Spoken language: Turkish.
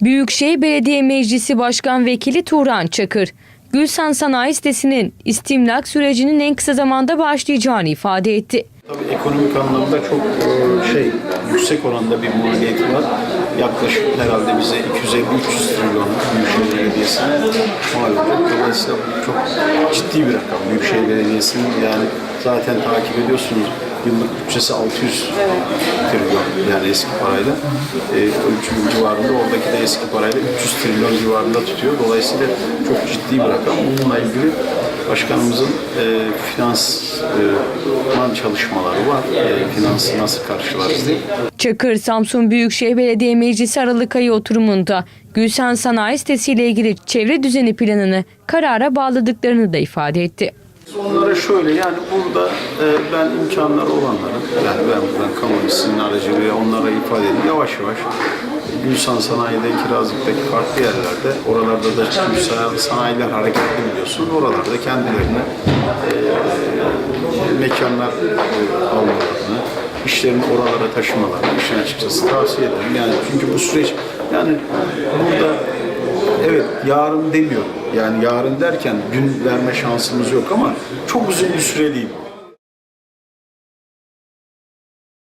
Büyükşehir Belediye Meclisi Başkan Vekili Turan Çakır, Gülsan Sanayi sitesinin istimlak sürecinin en kısa zamanda başlayacağını ifade etti. Tabii ekonomik anlamda çok e, şey yüksek oranda bir maliyeti var. Yaklaşık herhalde bize 250-300 trilyon Büyükşehir Belediyesi'ne mal olacak. Dolayısıyla çok ciddi bir rakam. Büyükşehir Belediyesi'nin yani zaten takip ediyorsunuz yıllık bütçesi 600 trilyon yani eski parayla. E, ölçüm civarında oradaki de eski parayla 300 trilyon civarında tutuyor. Dolayısıyla çok ciddi bir rakam. Bununla ilgili başkanımızın e, finansman çalışmaları var. E, finansı nasıl karşılarız diye. Çakır, Samsun Büyükşehir Belediye Meclisi Aralık ayı oturumunda Gülsan Sanayi sitesiyle ilgili çevre düzeni planını karara bağladıklarını da ifade etti. Onlara şöyle yani burada e, ben imkanları olanların yani ben buradan kamuoyunun aracılığıyla onlara ifade edeyim yavaş yavaş Gülsan Sanayi'de, Kirazlık'taki farklı yerlerde oralarda da Gülsan Sanayiler hareketli biliyorsun. Oralarda kendilerine e, mekanlar e, almalarını, işlerini oralara taşımalarını işin açıkçası tavsiye ederim. Yani çünkü bu süreç yani burada Evet yarın demiyorum. Yani yarın derken gün verme şansımız yok ama çok uzun bir süre değil.